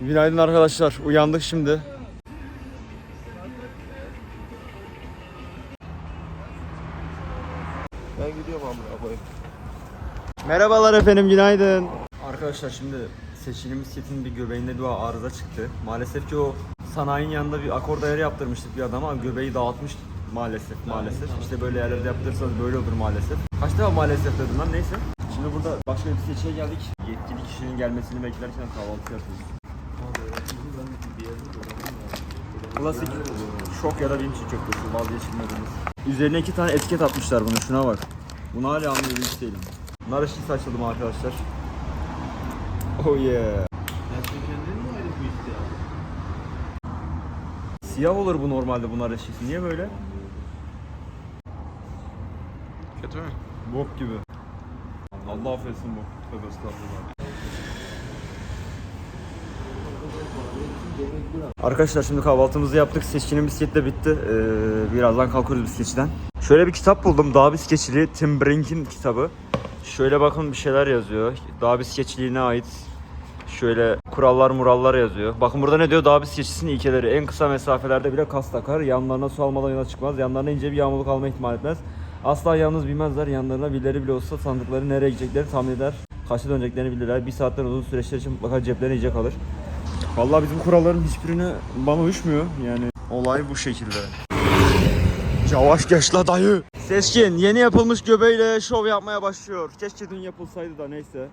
Günaydın arkadaşlar. Uyandık şimdi. Ben gidiyorum amına koyayım. Merhabalar efendim, günaydın. Arkadaşlar şimdi seçilim bisikletin bir göbeğinde bir arıza çıktı. Maalesef ki o sanayinin yanında bir akor ayarı yaptırmıştık bir adama. Göbeği dağıtmış maalesef maalesef. İşte böyle yerlerde yaptırırsanız böyle olur maalesef. Kaç defa maalesef dedim lan neyse. Şimdi burada başka bir seçiye geldik. Yetkili kişinin gelmesini beklerken kahvaltı yapıyoruz. Klasik şok ya da vinci köftesi vazgeçilmediğimiz. Üzerine iki tane etiket atmışlar bunu şuna bak. Bunu hala anlayabilmiş değilim. Nar eşki saçladım arkadaşlar. Oh yeah. Siyah olur bu normalde bu nar eşkisi. Niye böyle? Kötü mü? Bok gibi. Allah affetsin bu. Tövbe estağfurullah. Arkadaşlar şimdi kahvaltımızı yaptık. Seçkinin bisikleti de bitti. Ee, birazdan kalkıyoruz bisikletçiden. Şöyle bir kitap buldum. Dağ bisikletçiliği Tim Brink'in kitabı. Şöyle bakın bir şeyler yazıyor. Dağ bisikletçiliğine ait şöyle kurallar murallar yazıyor. Bakın burada ne diyor? Dağ bisikletçisinin ilkeleri. En kısa mesafelerde bile kas takar. Yanlarına su almadan yola çıkmaz. Yanlarına ince bir yağmurluk alma ihtimal etmez. Asla yalnız bilmezler. Yanlarına birileri bile olsa sandıkları nereye gideceklerini tahmin eder. Kaçta döneceklerini bilirler. Bir saatten uzun süreçler için mutlaka ceplerine iyice kalır. Vallahi bizim kuralların hiçbirine bana uyuşmuyor. Yani olay bu şekilde. Yavaş geç la dayı. Seçkin yeni yapılmış göbeğiyle şov yapmaya başlıyor. Keşke dün yapılsaydı da neyse.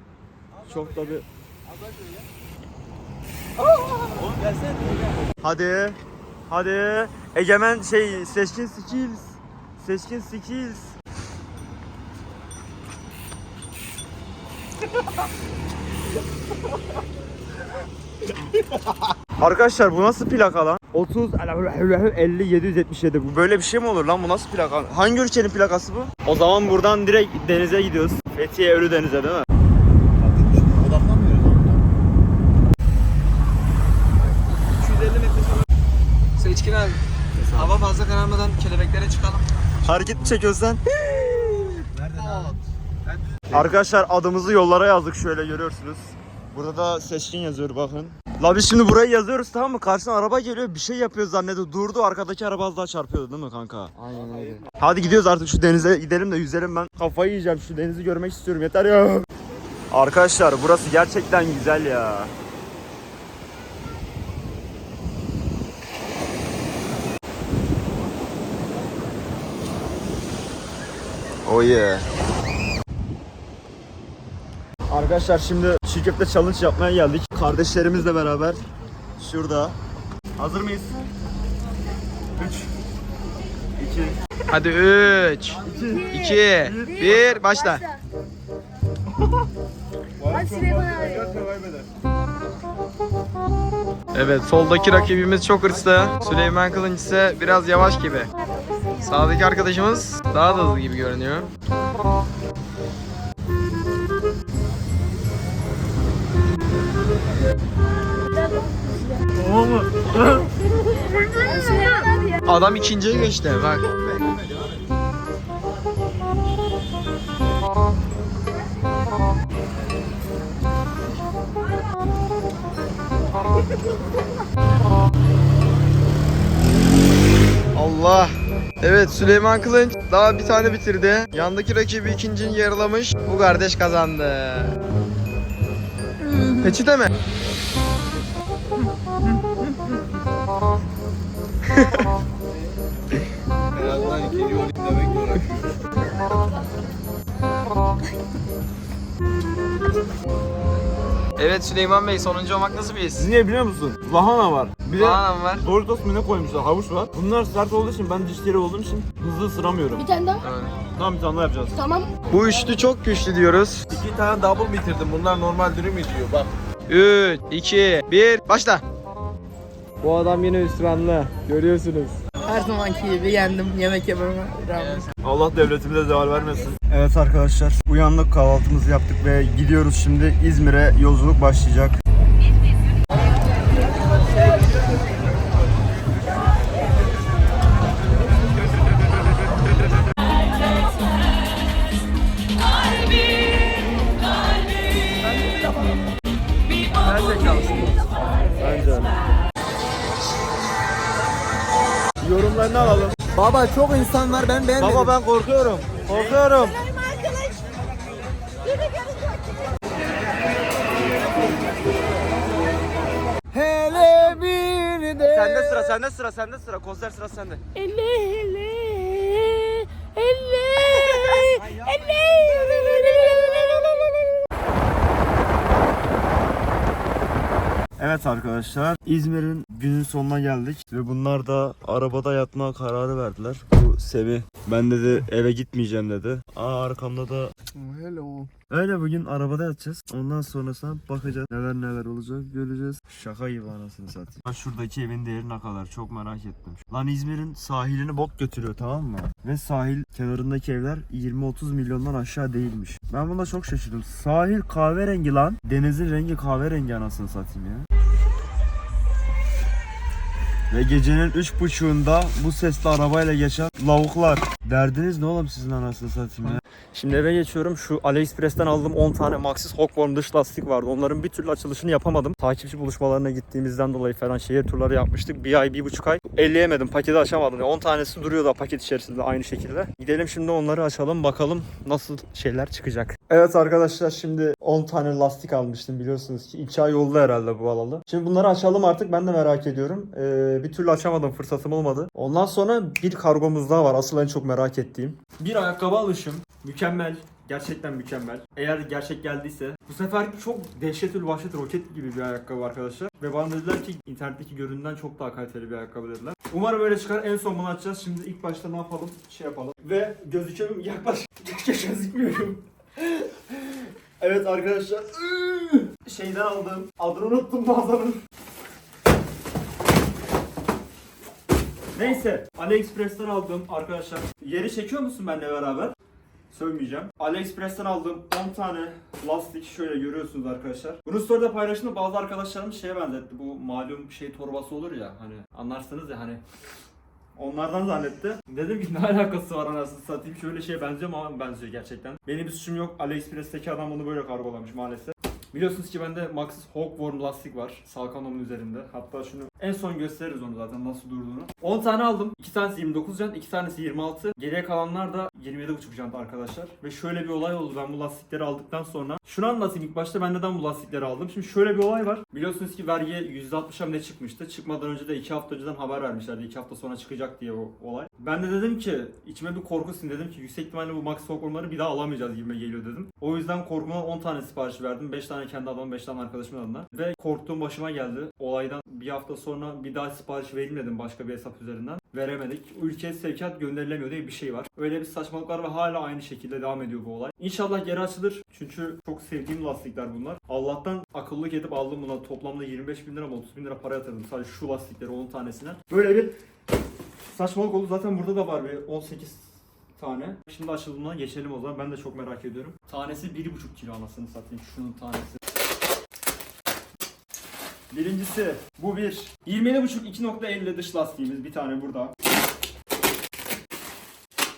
Çok da bir... Oğlum gelsene. Hadi. Hadi. Egemen şey seçkin skills. Seçkin skills. Arkadaşlar bu nasıl plaka lan? 30 50 777 bu böyle bir şey mi olur lan bu nasıl plaka? Hangi ülkenin plakası bu? O zaman buradan direkt denize gidiyoruz. Fethiye Ölüdeniz'e değil mi? Odaklanmıyoruz amına. 250 metre sonra. Seçkin abi. Hava fazla kararmadan kelebeklere çıkalım. Hareket mi çekiyorsun sen? Nerede? Arkadaşlar adımızı yollara yazdık şöyle görüyorsunuz. Burada da seçkin yazıyor bakın. La biz şimdi burayı yazıyoruz tamam mı? Karşısına araba geliyor bir şey yapıyor zannediyor. Durdu arkadaki araba az daha çarpıyordu değil mi kanka? Aynen öyle. Hadi gidiyoruz artık şu denize gidelim de yüzelim ben. Kafayı yiyeceğim şu denizi görmek istiyorum yeter ya. Arkadaşlar burası gerçekten güzel ya. Oh yeah. Arkadaşlar şimdi çiğ köfte challenge yapmaya geldik. Kardeşlerimizle beraber. Şurada. Hazır mıyız? 3 2 Hadi 3, 2, 1, başla. Hadi Süleyman abi. Evet soldaki rakibimiz çok hırslı. Süleyman Kılınç ise biraz yavaş gibi. Sağdaki arkadaşımız daha da hızlı gibi görünüyor. Adam ikinciye geçti bak. Allah. Evet Süleyman Kılınç daha bir tane bitirdi. Yandaki rakibi ikincini yarılamış. Bu kardeş kazandı. Peçete mi? Süleyman Bey sonuncu olmak nasıl bir his? Siz niye biliyor musun? Lahana var. Bir de Lahana var. Doritos mu ne koymuşlar? Havuç var. Bunlar sert olduğu için ben dişleri olduğum için hızlı ısıramıyorum. Bir tane daha. Tamam bir tane daha yapacağız. Tamam. Bu üçlü çok güçlü diyoruz. İki tane double bitirdim. Bunlar normal dürüm yiyor bak. 3, 2, 1, başla. Bu adam yine hüsranlı. Görüyorsunuz. Her zamanki gibi yendim yemek yememe rağmen. Allah devletimize zeval vermesin. Evet arkadaşlar uyandık kahvaltımızı yaptık ve gidiyoruz şimdi İzmir'e yolculuk başlayacak. Baba çok insan var ben beğenmedim. Baba ben korkuyorum. Korkuyorum. Hele bir de. Sende sıra, sende sıra, sende sıra. Konser sırası sende. Elle elle elle elle Evet arkadaşlar İzmir'in günün sonuna geldik ve bunlar da arabada yatma kararı verdiler. Bu Sevi ben dedi eve gitmeyeceğim dedi. Aa arkamda da Hello. öyle bugün arabada yatacağız. Ondan sonrasına bakacağız neler neler olacak göreceğiz. Şaka gibi anasını satayım. Ben Şuradaki evin değeri ne kadar çok merak ettim. Lan İzmir'in sahilini bok götürüyor tamam mı? Ve sahil kenarındaki evler 20-30 milyondan aşağı değilmiş. Ben bunda çok şaşırdım. Sahil kahverengi lan. Denizin rengi kahverengi anasını satayım ya. Ve gecenin üç buçuğunda bu sesli arabayla geçen lavuklar. Derdiniz ne oğlum sizin anasını satayım ya. Şimdi eve geçiyorum. Şu AliExpress'ten aldığım 10 tane Maxxis Hockworm dış lastik vardı. Onların bir türlü açılışını yapamadım. Takipçi buluşmalarına gittiğimizden dolayı falan şehir turları yapmıştık. Bir ay, bir buçuk ay. Elleyemedim. Paketi açamadım. Yani 10 tanesi duruyor da paket içerisinde aynı şekilde. Gidelim şimdi onları açalım. Bakalım nasıl şeyler çıkacak. Evet arkadaşlar şimdi 10 tane lastik almıştım biliyorsunuz ki. 2 ay oldu herhalde bu alalı. Şimdi bunları açalım artık. Ben de merak ediyorum. Ee, bir türlü açamadım. Fırsatım olmadı. Ondan sonra bir kargomuz daha var. Asıl en çok merak ettiğim. Bir ayakkabı alışım. Mükemmel. Gerçekten mükemmel. Eğer gerçek geldiyse bu sefer çok dehşetül vahşet roket gibi bir ayakkabı arkadaşlar. Ve bana dediler ki internetteki göründen çok daha kaliteli bir ayakkabı dediler. Umarım öyle çıkar. En son bunu açacağız. Şimdi ilk başta ne yapalım? Şey yapalım. Ve gözüküyorum. Yaklaş. Gözükmüyorum. evet arkadaşlar. Şeyden aldım. Adını unuttum mağazanın. Neyse. AliExpress'ten aldım arkadaşlar. Yeri çekiyor musun benimle beraber? Sövmeyeceğim. AliExpress'ten aldığım 10 tane lastik şöyle görüyorsunuz arkadaşlar. Bunu story'de paylaştığımda bazı arkadaşlarım şeye benzetti. Bu malum şey torbası olur ya hani anlarsınız ya hani Onlardan zannetti. Dedim ki ne alakası var anasını satayım. Şöyle şeye benziyor mu ama benziyor gerçekten. Benim bir suçum yok. AliExpress'teki adam bunu böyle kargolamış maalesef. Biliyorsunuz ki bende Maxxis Hawkworm lastik var. Salkano'nun üzerinde. Hatta şunu en son gösteririz onu zaten nasıl durduğunu. 10 tane aldım. 2 tanesi 29 jant, 2 tanesi 26. Geriye kalanlar da 27,5 jant arkadaşlar. Ve şöyle bir olay oldu. Ben bu lastikleri aldıktan sonra. Şunu anlatayım ilk başta ben neden bu lastikleri aldım. Şimdi şöyle bir olay var. Biliyorsunuz ki vergi %60'a mı ne çıkmıştı. Çıkmadan önce de 2 hafta önceden haber vermişlerdi. 2 hafta sonra çıkacak diye o olay. Ben de dedim ki içime bir korku sin dedim ki yüksek ihtimalle bu Maxxis Hawkworm'ları bir daha alamayacağız gibi geliyor dedim. O yüzden korkumdan 10 tane sipariş verdim. 5 tane kendi adıma 5 tane arkadaşımın adına. Ve korktuğum başıma geldi. Olaydan bir hafta sonra bir daha sipariş verilmedim başka bir hesap üzerinden. Veremedik. Ülkeye sevkiyat gönderilemiyor diye bir şey var. Öyle bir saçmalık var ve hala aynı şekilde devam ediyor bu olay. İnşallah geri açılır. Çünkü çok sevdiğim lastikler bunlar. Allah'tan akıllık edip aldım buna. Toplamda 25 bin lira mı 30 bin lira para yatırdım. Sadece şu lastikleri 10 tanesine. Böyle bir saçmalık oldu. Zaten burada da var bir 18 tane. Şimdi açıldığına geçelim o zaman. Ben de çok merak ediyorum. Tanesi 1,5 kilo anasını satayım. Şunun tanesi. Birincisi bu bir. 27,5 2.50 dış lastiğimiz bir tane burada.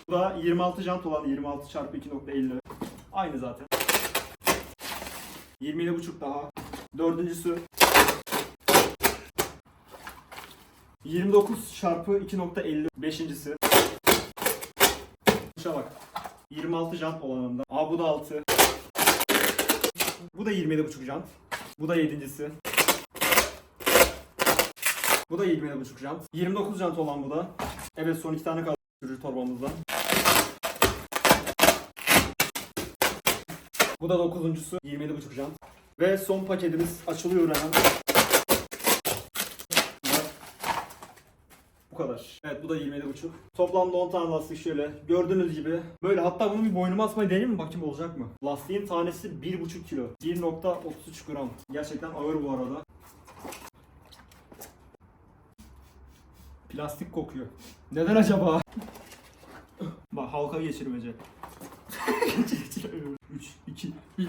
Bu da 26 jant olan 26 çarpı 2.50. Aynı zaten. 27,5 daha. Dördüncüsü 29 çarpı 2.50. Beşincisi. Şuna bak. 26 jant olanında. Aa bu da 6. Bu da 27,5 jant. Bu da yedincisi. Bu da 27,5 jant. 29 jant olan bu da. Evet son iki tane kaldı sürücü torbamızdan. Bu da dokuzuncusu 27,5 jant. Ve son paketimiz açılıyor hemen. Bu kadar. Evet bu da 27,5. Toplamda 10 tane lastik şöyle. Gördüğünüz gibi. Böyle hatta bunu bir boynuma asmayı deneyeyim mi bakayım olacak mı? Lastiğin tanesi 1,5 kilo. 1.33 gram. Gerçekten ağır bu arada. Plastik kokuyor. Neden acaba? Bak halka geçirmece. 3, 2, 1.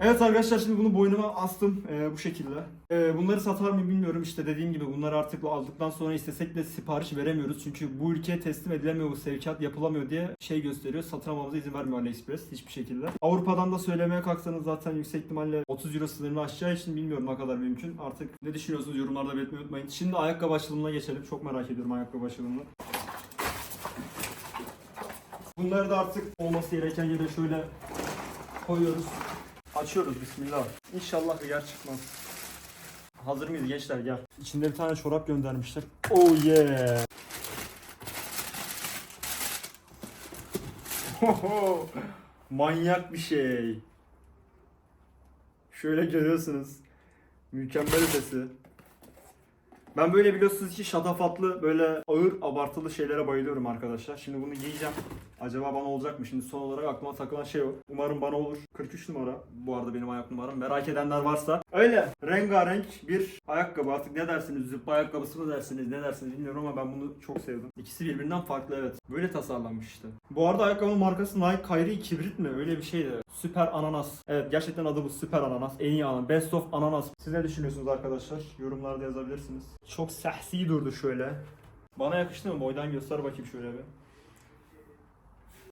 Evet arkadaşlar şimdi bunu boynuma astım ee, bu şekilde. Ee, bunları satar mı bilmiyorum işte dediğim gibi bunları artık aldıktan sonra istesek de sipariş veremiyoruz. Çünkü bu ülkeye teslim edilemiyor bu sevkiyat yapılamıyor diye şey gösteriyor. Satın almamıza izin vermiyor AliExpress hiçbir şekilde. Avrupa'dan da söylemeye kalksanız zaten yüksek ihtimalle 30 euro sınırını aşacağı için bilmiyorum ne kadar mümkün. Artık ne düşünüyorsunuz yorumlarda belirtmeyi unutmayın. Şimdi ayakkabı açılımına geçelim. Çok merak ediyorum ayakkabı açılımını. Bunları da artık olması gereken yere şöyle koyuyoruz. Açıyoruz bismillah. İnşallah hıyar çıkmaz. Hazır mıyız gençler gel. İçinde bir tane çorap göndermişler. Oh yeah. Hoho, Manyak bir şey. Şöyle görüyorsunuz. Mükemmel ötesi. Ben böyle biliyorsunuz ki şatafatlı böyle ağır abartılı şeylere bayılıyorum arkadaşlar. Şimdi bunu giyeceğim. Acaba bana olacak mı? Şimdi son olarak aklıma takılan şey o. Umarım bana olur. 43 numara. Bu arada benim ayak numaram. Merak edenler varsa. Öyle. Rengarenk bir ayakkabı. Artık ne dersiniz? Züppe ayakkabısı mı dersiniz? Ne dersiniz bilmiyorum ama ben bunu çok sevdim. İkisi birbirinden farklı evet. Böyle tasarlanmış işte. Bu arada ayakkabının markası Nike Kyrie Kibrit mi? Öyle bir şeydi. Süper Ananas. Evet gerçekten adı bu Süper Ananas. En iyi ananas. Best of Ananas. Siz ne düşünüyorsunuz arkadaşlar? Yorumlarda yazabilirsiniz. Çok sehsi durdu şöyle. Bana yakıştı mı? Boydan göster bakayım şöyle bir.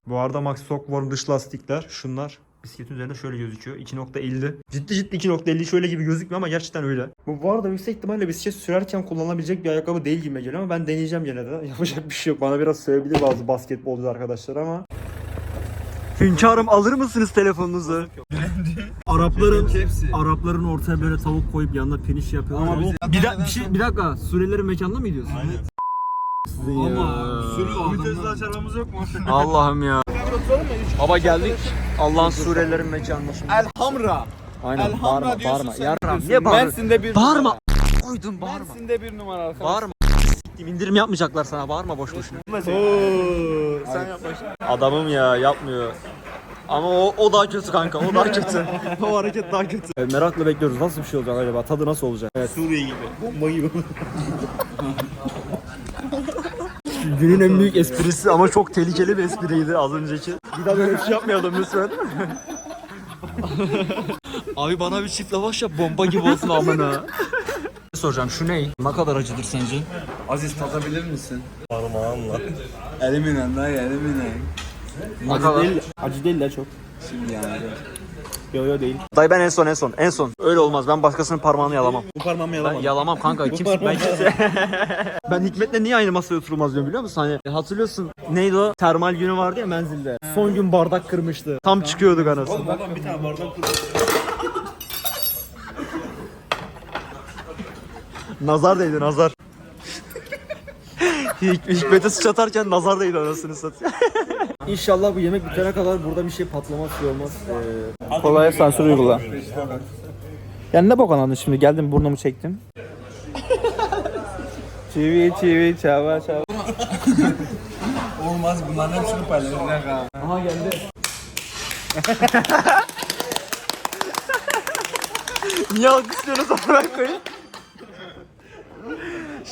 Bu arada Max Sockworm dış lastikler şunlar. Bisikletin üzerinde şöyle gözüküyor. 2.50. Ciddi ciddi 2.50 şöyle gibi gözükmüyor ama gerçekten öyle. Bu, bu arada yüksek ihtimalle bisiklet sürerken kullanılabilecek bir ayakkabı değil gibi geliyor ama ben deneyeceğim gene de. Yapacak bir şey yok. Bana biraz söyleyebilir bazı basketbolcu arkadaşlar ama. Hünkârım alır mısınız telefonunuzu? Arapların Arapların ortaya böyle tavuk koyup yanına piniş yapıyorlar. Ama bir, da- bir, şey, bir dakika Suriyelilerin mekanına mı gidiyorsun? Aynen. Ama açarmamız yok mu? Allah'ım ya. Baba geldik. Allah'ın surelerin mekanına şimdi. Elhamra. Aynen Elhamra bağırma diyorsun bağırma. sen Yarram diyorsun. niye bağırıyorsun? Mersin'de bir Bağırma. Koydum bağırma. Mersin'de bir numara arkadaş. Bağırma. S**tim, indirim yapmayacaklar sana bağırma boş boşuna. Oo, sen yap başla. Adamım ya yapmıyor. Ama o, o daha kötü kanka o daha kötü. o hareket daha kötü. Evet, merakla bekliyoruz nasıl bir şey olacak acaba tadı nasıl olacak? Evet. Suriye gibi. Bomba gibi. Günün en büyük esprisi ama çok tehlikeli bir espriydi az önceki. Bir daha böyle bir şey yapmayalım lütfen. Abi bana bir çift lavaş yap bomba gibi olsun amına. soracağım şu ne? Ne kadar acıdır sence? Aziz tadabilir misin? Parmağınla. Elimle dayı elimle. Ne kadar? acı değil de çok. Yani. Yo yo değil. Dayı ben en son en son en son. Öyle olmaz ben başkasının parmağını yalamam. Bu parmağımı Ben yalamadım. yalamam kanka. Kimse, ben kimse. ben Hikmet'le niye aynı masaya oturulmaz diyorum biliyor musun? Hani hatırlıyorsun neydi o? Termal günü vardı ya menzilde. Son gün bardak kırmıştı. Tam çıkıyorduk anasını. Adam bir tane bardak. Nazar değdi nazar. Hik- Hikmet'e sıç atarken nazar değdi anasını satıyor. İnşallah bu yemek bitene kadar burada bir şey patlamaz şey olmaz. Ee, Kolaya sansür uygula. Yani ne bok anladın şimdi? Geldim burnumu çektim. çivi çivi çava çava. Olmaz bunların hepsini paylaşacak ha. Aha geldi. Niye alkışlıyorsunuz amına koyayım?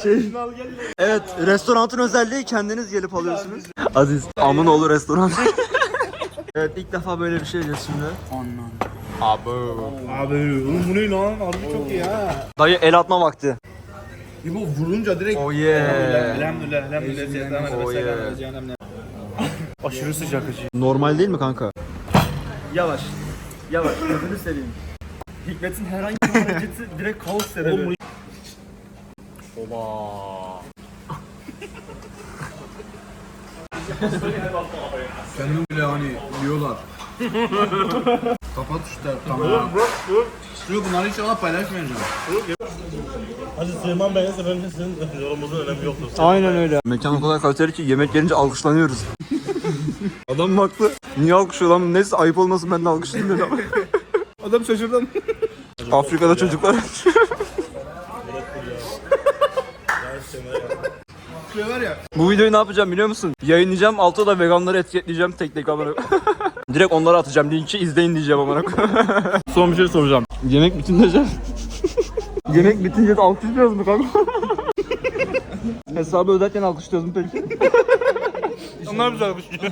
Şey, evet restoranın özelliği kendiniz gelip alıyorsunuz. Aziz, amın oğlu restoran. evet ilk defa böyle bir şey yiyeceğiz şimdi. Abi. Abi oğlum bu ne lan? Harbi çok iyi ha. Dayı el atma vakti. İbo vurunca direkt Oh yeah. Elhamdülillah, elhamdülillah, elhamdülillah, Oh yeah. Aşırı sıcak acı. Normal değil mi kanka? Yavaş. Yavaş. Gözünü seveyim. Hikmet'in herhangi bir hareketi direkt kaos sebebi. Oba. Kendim bile hani yiyorlar. Kapat işte tamam. Şu bunları hiç ona paylaşmayacağım. Aynen öyle. Mekan o kadar kaliteli ki yemek gelince alkışlanıyoruz. Adam baktı. Niye alkışlıyor lan? Neyse ayıp olmasın ben de alkışlayayım dedi. Adam şaşırdım. Afrika'da çocuklar. Var ya. Bu videoyu ne yapacağım biliyor musun? Yayınlayacağım altta da veganları etiketleyeceğim tek tek amına. Direkt onlara atacağım linki izleyin diyeceğim amına. Son bir şey soracağım. Yemek bitince Yemek bitince de alkışlıyoruz mu kanka? Hesabı öderken alkışlıyoruz mu peki? Onlar bize şey.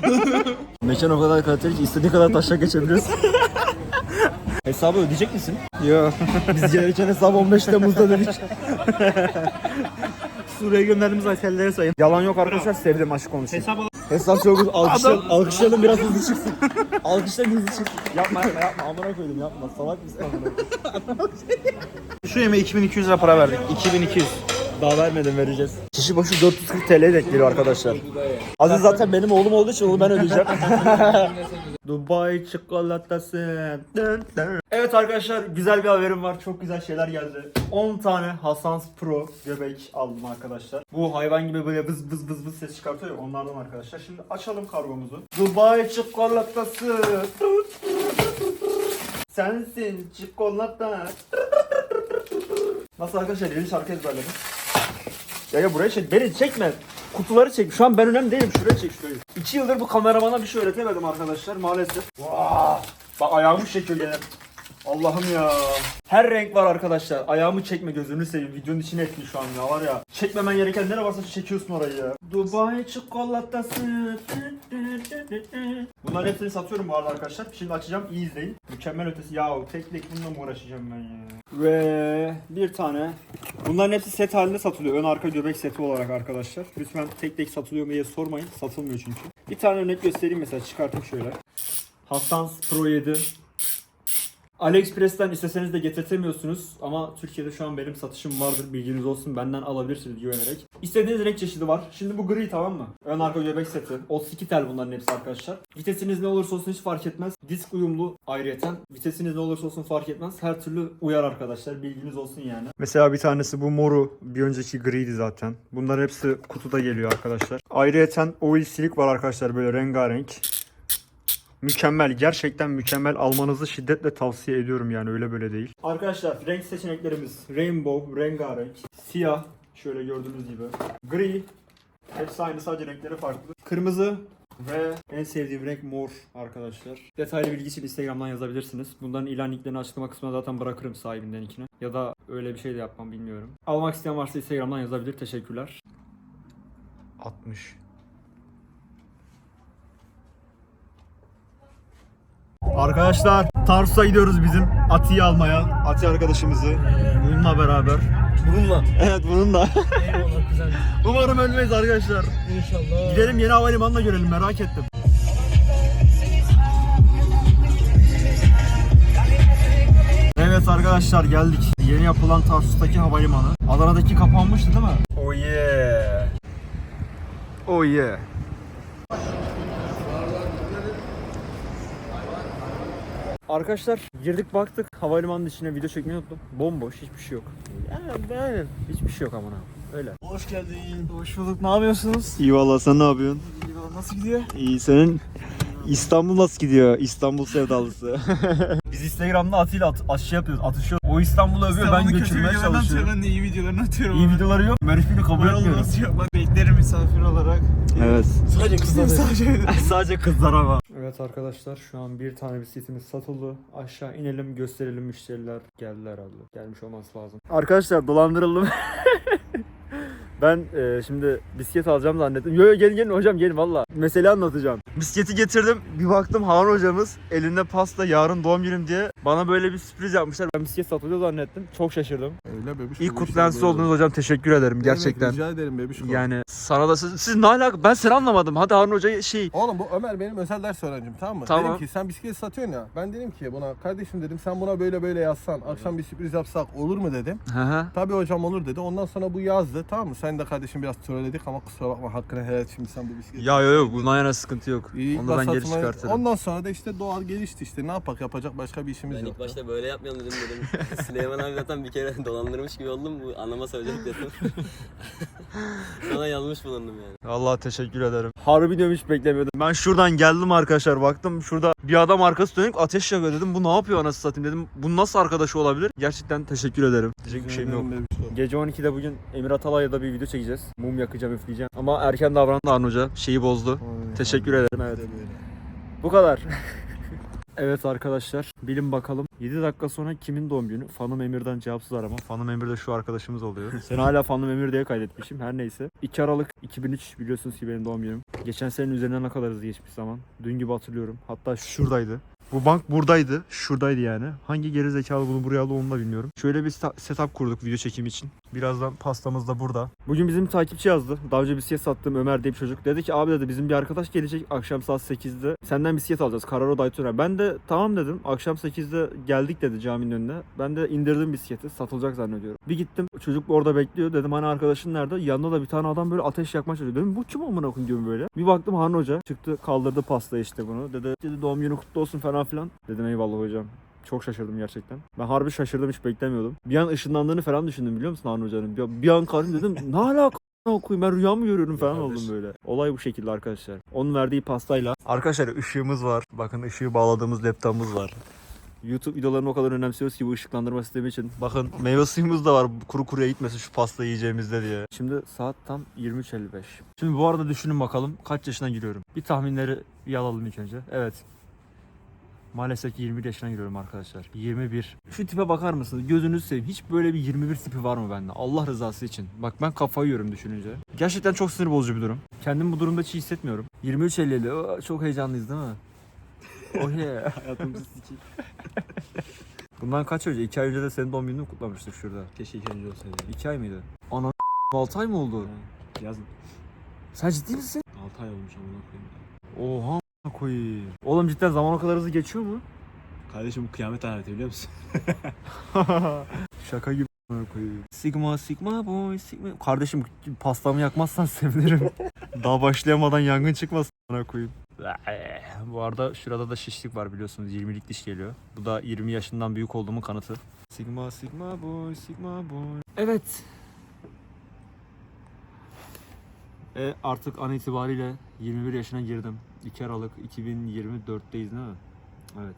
Mekan o kadar kaliteli ki istediği kadar taşla geçebiliyorsun. Hesabı ödeyecek misin? Yok. Biz gelirken hesabı 15 Temmuz'da dedik. Suriye gönderdiğimiz otellere sayın. Yalan yok arkadaşlar sevdim açık konuşayım. Hesap Hesap çok. Alkışlayalım, alkışlayalım biraz hızlı çıksın. Alkışlayalım hızlı çıksın. Yapma yapma yapma amına koydum yapma. Salak mısın amına? Şu yemeğe 2200 lira para verdik. 2200. Daha vermedim vereceğiz. Kişi başı 440 TL denk geliyor arkadaşlar. Aziz zaten benim oğlum olduğu için onu ben ödeyeceğim. Dubai çikolatası. Evet arkadaşlar güzel bir haberim var. Çok güzel şeyler geldi. 10 tane Hasans Pro göbek aldım arkadaşlar. Bu hayvan gibi böyle vız vız vız vız ses çıkartıyor onlardan arkadaşlar. Şimdi açalım kargomuzu. Dubai çikolatası. Sensin çikolata. Nasıl arkadaşlar yeni şarkı ezberledim. Ya ya buraya çek. Beni çekme. Kutuları çek. Şu an ben önemli değilim. Şuraya çek şurayı. İki yıldır bu kameramana bir şey öğretemedim arkadaşlar maalesef. Vaa! Bak ayağımı çekiyor. Allah'ım ya. Her renk var arkadaşlar. Ayağımı çekme gözünü seveyim. Videonun içine ettin şu an ya var ya. Çekmemen gereken nere varsa çekiyorsun orayı ya. Dubai çikolatası. Bunların hepsini satıyorum bu arada arkadaşlar. Şimdi açacağım iyi izleyin. Mükemmel ötesi. Yahu tek tek bununla mı uğraşacağım ben ya. Ve bir tane. Bunların hepsi set halinde satılıyor. Ön arka göbek seti olarak arkadaşlar. Lütfen tek tek satılıyor mu diye sormayın. Satılmıyor çünkü. Bir tane örnek göstereyim mesela çıkartayım şöyle. Hassans Pro 7. AliExpress'ten isteseniz de getirtemiyorsunuz ama Türkiye'de şu an benim satışım vardır bilginiz olsun benden alabilirsiniz güvenerek. İstediğiniz renk çeşidi var. Şimdi bu gri tamam mı? Ön arka göbek seti. 32 tel bunların hepsi arkadaşlar. Vitesiniz ne olursa olsun hiç fark etmez. Disk uyumlu ayrıyeten. Vitesiniz ne olursa olsun fark etmez. Her türlü uyar arkadaşlar bilginiz olsun yani. Mesela bir tanesi bu moru. Bir önceki griydi zaten. Bunların hepsi kutuda geliyor arkadaşlar. Ayrıyeten oil silik var arkadaşlar böyle rengarenk. Mükemmel. Gerçekten mükemmel. Almanızı şiddetle tavsiye ediyorum yani öyle böyle değil. Arkadaşlar renk seçeneklerimiz rainbow, rengarenk, siyah şöyle gördüğünüz gibi, gri, hepsi aynı sadece renkleri farklı. Kırmızı ve en sevdiğim renk mor arkadaşlar. Detaylı bilgi için Instagram'dan yazabilirsiniz. Bunların ilan linklerini açıklama kısmına zaten bırakırım sahibinden ikini. Ya da öyle bir şey de yapmam bilmiyorum. Almak isteyen varsa Instagram'dan yazabilir. Teşekkürler. 60 Arkadaşlar Tarsus'a gidiyoruz bizim Ati'yi almaya. Ati arkadaşımızı. Bununla beraber. Bununla? Evet bununla. Umarım ölmeyiz arkadaşlar. İnşallah. Gidelim yeni havalimanına görelim merak ettim. Evet arkadaşlar geldik. Yeni yapılan Tarsus'taki havalimanı. Adana'daki kapanmıştı değil mi? Oh yeah. Oh yeah. Arkadaşlar girdik baktık havalimanının içine video çekmeyi unuttum. Bomboş hiçbir şey yok. Yani hiçbir şey yok amına. Öyle. Hoş geldin. Hoş bulduk. Ne yapıyorsunuz? İyi valla sen ne yapıyorsun? Nasıl gidiyor? İyi senin İstanbul nasıl gidiyor? İstanbul sevdalısı. Biz Instagram'da Atilla at aşı yapıyoruz, atışıyoruz. O İstanbul'u övüyor, ben götürmeye çalışıyorum. Ben de iyi videolarını atıyorum. İyi videoları yok. Ben hiçbirini kabul etmiyorum. yok. Bak beklerim misafir olarak. Evet. Sadece kızlar. Sadece. Sadece kızlar ama. Evet arkadaşlar şu an bir tane bisikletimiz satıldı. Aşağı inelim gösterelim müşteriler geldiler herhalde. Gelmiş olması lazım. Arkadaşlar dolandırıldım. ben e, şimdi bisiklet alacağım zannettim. Yo yo gelin gelin hocam gelin valla. Mesele anlatacağım. Bisikleti getirdim. Bir baktım Harun hocamız elinde pasta yarın doğum günüm diye bana böyle bir sürpriz yapmışlar. Ben bisiklet satılıyor zannettim. Çok şaşırdım. Öyle bebiş. İlk kutlayan siz oldunuz hocam teşekkür ederim gerçekten. Rica ederim bebiş. Yani sana da siz, siz ne alaka ben seni anlamadım. Hadi Harun Hoca şey Oğlum bu Ömer benim özel ders öğrencim tamam mı? Tamam. Dedim ki sen bisiklet satıyorsun ya. Ben dedim ki buna kardeşim dedim sen buna böyle böyle yazsan akşam bir sürpriz yapsak olur mu dedim. Hı. Tabii hocam olur dedi. Ondan sonra bu yazdı tamam mı? Sen de kardeşim biraz trolledik ama kusura bakma hakkını helal et şimdi sen bu bisiklet. Ya yok yok bundan yana sıkıntı yok. İyi, Onu da ben geri çıkartırım. Ondan sonra da işte doğal gelişti işte. Ne yapak yapacak başka bir işimiz Ben yok. ilk başta böyle yapmayalım dedim dedim. Süleyman abi zaten bir kere dolandırmış gibi oldum. Bu anlama söyleyecek dedim. Sonra yanlış bulundum yani. Allah teşekkür ederim. Harbi diyorum hiç beklemiyordum. Ben şuradan geldim arkadaşlar baktım şurada bir adam arkası dönük ateş yakıyor dedim. Bu ne yapıyor anasını satayım dedim. Bu nasıl arkadaşı olabilir? Gerçekten teşekkür ederim. Diyecek bir şeyim yok. Gece 12'de bugün Emir Atalay'da bir video çekeceğiz. Mum yakacağım üfleyeceğim. Ama erken davrandı Arun Hoca. Şeyi bozdu. Teşekkür ederim. Evet. Bu kadar. evet arkadaşlar bilin bakalım 7 dakika sonra kimin doğum günü? Fanım Emir'den cevapsız arama. Fanım Emir de şu arkadaşımız oluyor. Seni hala Fanım Emir diye kaydetmişim her neyse. 2 Aralık 2003 biliyorsunuz ki benim doğum günüm. Geçen senenin üzerinden ne kadar hızlı geçmiş zaman. Dün gibi hatırlıyorum. Hatta şuradaydı. Bu bank buradaydı. Şuradaydı yani. Hangi geri zekalı bunu buraya aldı onu da bilmiyorum. Şöyle bir setup kurduk video çekim için. Birazdan pastamız da burada. Bugün bizim takipçi yazdı. Daha önce bisiklet sattığım Ömer diye bir çocuk. Dedi ki abi dedi bizim bir arkadaş gelecek akşam saat 8'de. Senden bisiklet alacağız. Carraro Daytona. Ben de tamam dedim. Akşam 8'de geldik dedi caminin önüne. Ben de indirdim bisikleti. Satılacak zannediyorum. Bir gittim. Çocuk orada bekliyor. Dedim hani arkadaşın nerede? Yanında da bir tane adam böyle ateş yakmaya çalışıyor. Dedim bu kim amına koyayım böyle. Bir baktım Han Hoca. Çıktı kaldırdı pastayı işte bunu. Dedi, dedi doğum günü kutlu olsun falan filan. Dedim eyvallah hocam. Çok şaşırdım gerçekten. Ben harbi şaşırdım hiç beklemiyordum. Bir an ışınlandığını falan düşündüm biliyor musun Han Hoca'nın? Bir, bir an kaldım dedim ne alaka a**ına koyayım ben rüya mı görüyorum falan oldum böyle. Olay bu şekilde arkadaşlar. Onun verdiği pastayla. Arkadaşlar ışığımız var. Bakın ışığı bağladığımız laptopumuz var. YouTube videolarını o kadar önemsiyoruz ki bu ışıklandırma sistemi için. Bakın meyve suyumuz da var kuru kuruya gitmesin şu pasta yiyeceğimizde diye. Şimdi saat tam 23.55. Şimdi bu arada düşünün bakalım kaç yaşına giriyorum. Bir tahminleri bir alalım ilk önce. Evet. Maalesef ki 21 yaşına giriyorum arkadaşlar. 21. Şu tipe bakar mısınız? Gözünüzü seveyim. Hiç böyle bir 21 tipi var mı bende? Allah rızası için. Bak ben kafayı yiyorum düşününce. Gerçekten çok sinir bozucu bir durum. Kendimi bu durumda hiç hissetmiyorum. 23 50 Oo, Çok heyecanlıyız değil mi? Oh yeah. Hayatımızı sikeyim. Bundan kaç önce? 2 ay önce de senin doğum gününü kutlamıştık şurada. Keşke iki önce olsaydı. 2 ay mıydı? Ana 6 ay mı oldu? Yazın. Sen ciddi misin? 6 ay olmuş amına koyayım. Oha koyayım. Oğlum cidden zaman o kadar hızlı geçiyor mu? Kardeşim bu kıyamet alameti biliyor musun? Şaka gibi koyayım. Sigma sigma boy sigma. Kardeşim pastamı yakmazsan sevinirim. Daha başlayamadan yangın çıkmasın a**ına koyayım. Bu arada şurada da şişlik var biliyorsunuz 20'lik diş geliyor. Bu da 20 yaşından büyük olduğumun kanıtı. Sigma sigma boy sigma boy. Evet. E artık an itibariyle 21 yaşına girdim. 2 Aralık 2024'teyiz değil mi? Evet.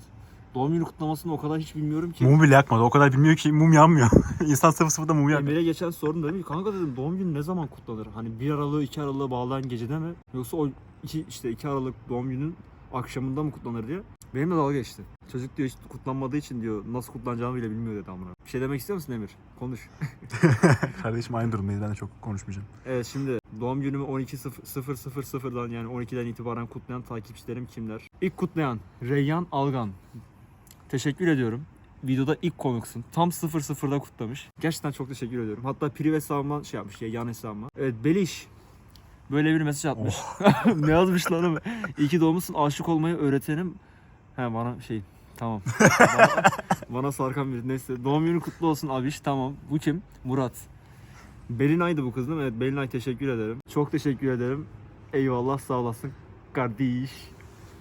Doğum günü kutlamasını o kadar hiç bilmiyorum ki. Mum bile yakmadı. O kadar bilmiyor ki mum yanmıyor. İnsan sıfır sıfırda mum yakmıyor. Emir'e geçen sorun dedim ki kanka dedim doğum günü ne zaman kutlanır? Hani 1 Aralık'ı 2 Aralık'ı bağlayan gecede mi? Yoksa o iki, işte 2 Aralık doğum günün akşamında mı kutlanır diye. Benimle dalga geçti. Çocuk diyor hiç kutlanmadığı için diyor nasıl kutlanacağını bile bilmiyor dedi amına. Bir şey demek istiyor musun Emir? Konuş. Kardeşim aynı durumdayız. Ben de çok konuşmayacağım. Evet şimdi doğum günümü 12.000'dan yani 12'den itibaren kutlayan takipçilerim kimler? İlk kutlayan Reyyan Algan. Teşekkür ediyorum. Videoda ilk konuksun. Tam 00'da kutlamış. Gerçekten çok teşekkür ediyorum. Hatta priv hesabıma şey yapmış ya yan hesabıma. Evet Beliş. Böyle bir mesaj atmış. ne yazmış lan? İyi ki doğmuşsun aşık olmayı öğretenim. He bana şey tamam. bana, bana sarkan bir neyse. Doğum günün kutlu olsun abiş tamam. Bu kim? Murat. Belinay'dı bu kız değil mi? Evet Belinay teşekkür ederim. Çok teşekkür ederim. Eyvallah sağ olasın. Kardeş.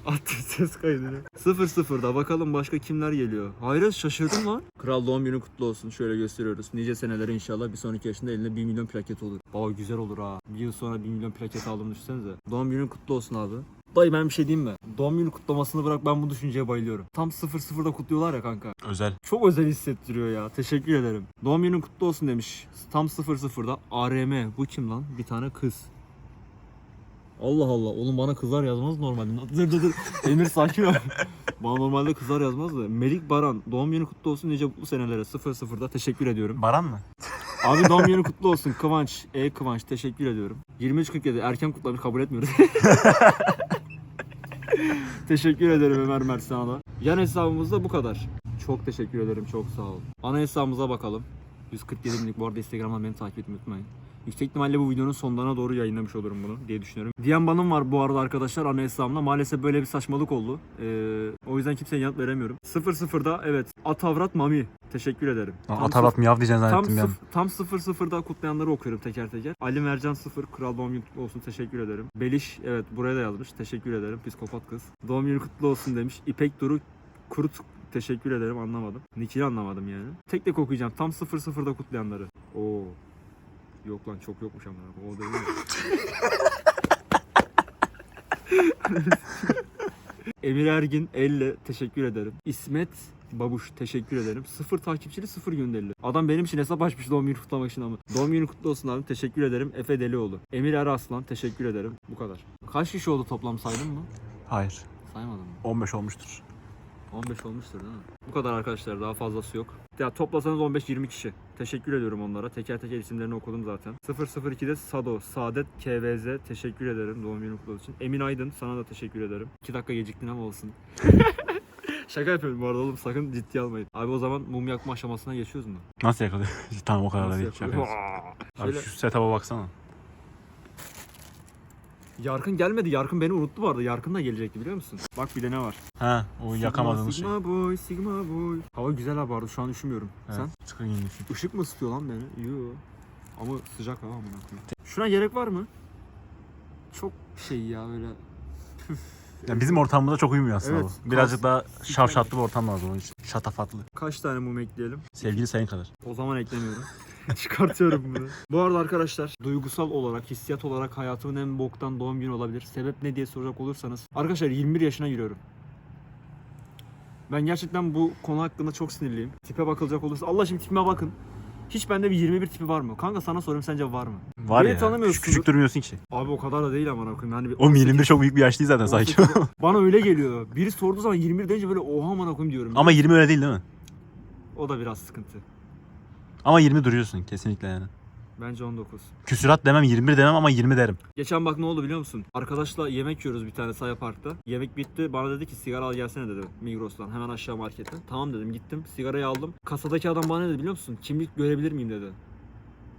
Attı ses kaydını. 0-0'da bakalım başka kimler geliyor. Hayret şaşırdım lan. Kral doğum günü kutlu olsun. Şöyle gösteriyoruz. Nice senelere inşallah bir sonraki yaşında eline 1 milyon plaket olur. Baba güzel olur ha. Bir yıl sonra 1 milyon plaket aldım düşünsenize. Doğum günün kutlu olsun abi. Dayı ben bir şey diyeyim mi? Doğum günü kutlamasını bırak ben bu düşünceye bayılıyorum. Tam 0-0'da kutluyorlar ya kanka. Özel. Çok özel hissettiriyor ya. Teşekkür ederim. Doğum günün kutlu olsun demiş. Tam 00'da ARM. Bu kim lan? Bir tane kız. Allah Allah. Oğlum bana kızlar yazmaz normalde. Dur dur dur. Emir sakin ol. bana normalde kızlar yazmaz da. Melik Baran. Doğum günü kutlu olsun nice mutlu senelere. 00'da teşekkür ediyorum. Baran mı? Abi doğum günü kutlu olsun. Kıvanç. E Kıvanç. Teşekkür ediyorum. 23.47. Erken kutlamış. Kabul etmiyoruz. teşekkür ederim Ömer Mert sana da. Yan hesabımızda bu kadar. Çok teşekkür ederim. Çok sağ ol. Ana hesabımıza bakalım. 147 binlik. Bu arada Instagram'dan beni takip etmeyi unutmayın. Yüksek ihtimalle bu videonun sonlarına doğru yayınlamış olurum bunu diye düşünüyorum. Diyen banım var bu arada arkadaşlar ana hesabımda. Maalesef böyle bir saçmalık oldu. Ee, o yüzden kimseye yanıt veremiyorum. 00'da evet Atavrat Mami. Teşekkür ederim. Tam Atarat miyav diyeceksin Tam, zannettim ya. sıf- tam 0-0'da kutlayanları okuyorum teker teker. Ali Mercan 0, Kral doğum günü kutlu olsun teşekkür ederim. Beliş evet buraya da yazmış teşekkür ederim psikopat kız. Doğum günü kutlu olsun demiş. İpek Duru Kurut teşekkür ederim anlamadım. Nickini anlamadım yani. Tek tek okuyacağım tam 0-0'da kutlayanları. Oo. Yok lan çok yokmuş ama. O değil mi? Emir Ergin 50 teşekkür ederim. İsmet Babuş teşekkür ederim. Sıfır takipçili sıfır gönderili. Adam benim için hesap açmış doğum günü kutlamak için ama. Doğum günü kutlu olsun abi teşekkür ederim. Efe Delioğlu. Emir Eraslan teşekkür ederim. Bu kadar. Kaç kişi oldu toplam saydın mı? Hayır. Saymadım mı? 15 olmuştur. 15 olmuştur değil mi? Bu kadar arkadaşlar daha fazlası yok. Ya toplasanız 15-20 kişi. Teşekkür ediyorum onlara. Teker teker isimlerini okudum zaten. 002'de Sado, Saadet, KVZ teşekkür ederim doğum günü kutlu için. Emin Aydın sana da teşekkür ederim. 2 dakika geciktin ama olsun. Şaka yapıyorum bu arada oğlum sakın ciddiye almayın. Abi o zaman mum yakma aşamasına geçiyoruz mu? Nasıl yakalıyor? tamam o kadar da Nasıl değil. yapıyor? Şaka yapıyorsun. Abi Şöyle- şu setup'a baksana. Yarkın gelmedi. Yarkın beni unuttu bu arada. Yarkın da gelecekti biliyor musun? Bak bir de ne var. Ha o yakamadığımız şey. Sigma boy, sigma boy. Hava güzel abi bu arada. Şu an üşümüyorum. Evet, Sen? Çıkın yine düşün. Işık mı ısıtıyor lan beni? Yo. Ama sıcak hava amına koyayım. Şuna gerek var mı? Çok şey ya böyle. Yani bizim ortamımıza çok uymuyor aslında Evet, bu. Birazcık daha şavşatlı bir ortam lazım onun için. Şatafatlı. Kaç tane mum ekleyelim? Sevgili sayın kadar. O zaman eklemiyorum. Çıkartıyorum bunu. Bu arada arkadaşlar duygusal olarak, hissiyat olarak hayatımın en boktan doğum günü olabilir. Sebep ne diye soracak olursanız. Arkadaşlar 21 yaşına giriyorum. Ben gerçekten bu konu hakkında çok sinirliyim. Tipe bakılacak olursa Allah şimdi tipime bakın. Hiç bende bir 21 tipi var mı? Kanka sana sorayım sence var mı? Var Beni ya. tanımıyorsundur. Küçük, küçük durmuyorsun ki. Abi o kadar da değil amına koyayım. Yani bir Oğlum 18 21 çok büyük bir yaş değil zaten. 18 Bana öyle geliyor. Biri sorduğu zaman 21 deyince böyle oha amına koyayım diyorum. Ama 20 öyle değil değil mi? o da biraz sıkıntı. Ama 20 duruyorsun kesinlikle yani. Bence 19. Küsurat demem 21 demem ama 20 derim. Geçen bak ne oldu biliyor musun? Arkadaşla yemek yiyoruz bir tane Saya Park'ta. Yemek bitti. Bana dedi ki sigara al gelsene dedi Migros'tan. Hemen aşağı marketten. Tamam dedim gittim. Sigarayı aldım. Kasadaki adam bana ne dedi biliyor musun? Kimlik görebilir miyim dedi.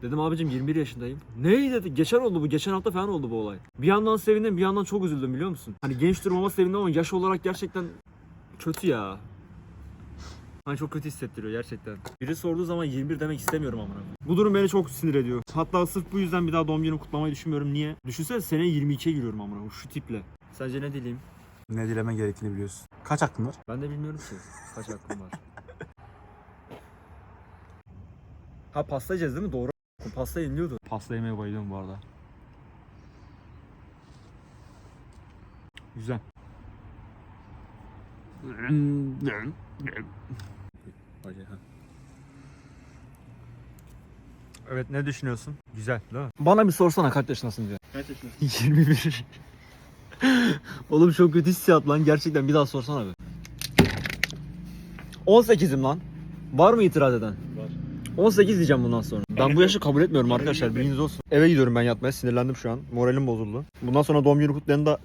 Dedim abicim 21 yaşındayım. Ne dedi? Geçen oldu bu. Geçen hafta falan oldu bu olay. Bir yandan sevindim bir yandan çok üzüldüm biliyor musun? Hani genç durmama sevindim ama yaş olarak gerçekten kötü ya. Hani çok kötü hissettiriyor gerçekten. Biri sorduğu zaman 21 demek istemiyorum amına. Bu durum beni çok sinir ediyor. Hatta sırf bu yüzden bir daha doğum günümü kutlamayı düşünmüyorum. Niye? Düşünsene seneye 22'ye giriyorum amına şu tiple. Sence ne dileyim? Ne dilemen gerektiğini biliyorsun. Kaç hakkın var? Ben de bilmiyorum ki. Kaç hakkım var. Ha pasta yiyeceğiz değil mi? Doğru. Pasta yeniliyordu. Pasta yemeye bayılıyorum bu arada. Güzel. Evet ne düşünüyorsun? Güzel değil mi? Bana bir sorsana kaç yaşındasın diye. Kaç yaşındasın? 21. Oğlum çok kötü hissiyat lan gerçekten bir daha sorsana bir. 18'im lan. Var mı itiraz eden? Var. 18 diyeceğim bundan sonra. Ben bu yaşı kabul etmiyorum arkadaşlar bilginiz olsun. Eve gidiyorum ben yatmaya sinirlendim şu an. Moralim bozuldu. Bundan sonra doğum günü kutlayanı da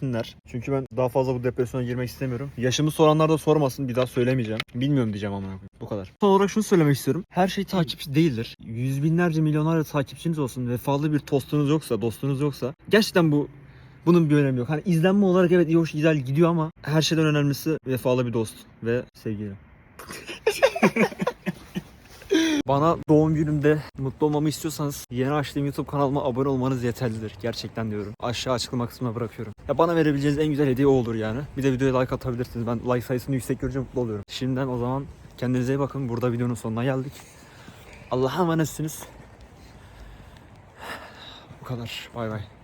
sinler. Çünkü ben daha fazla bu depresyona girmek istemiyorum. Yaşımı soranlar da sormasın bir daha söylemeyeceğim. Bilmiyorum diyeceğim ama. Bu kadar. Son olarak şunu söylemek istiyorum. Her şey takipçi değildir. Yüz binlerce milyonlarca takipçiniz olsun. Vefalı bir tostunuz yoksa, dostunuz yoksa. Gerçekten bu bunun bir önemi yok. Hani izlenme olarak evet iyi hoş güzel gidiyor ama her şeyden önemlisi vefalı bir dost ve sevgili. Bana doğum günümde mutlu olmamı istiyorsanız yeni açtığım YouTube kanalıma abone olmanız yeterlidir. Gerçekten diyorum. Aşağı açıklama kısmına bırakıyorum. Ya bana verebileceğiniz en güzel hediye o olur yani. Bir de videoya like atabilirsiniz. Ben like sayısını yüksek görünce mutlu oluyorum. Şimdiden o zaman kendinize iyi bakın. Burada videonun sonuna geldik. Allah'a emanetsiniz. Bu kadar. Bay bay.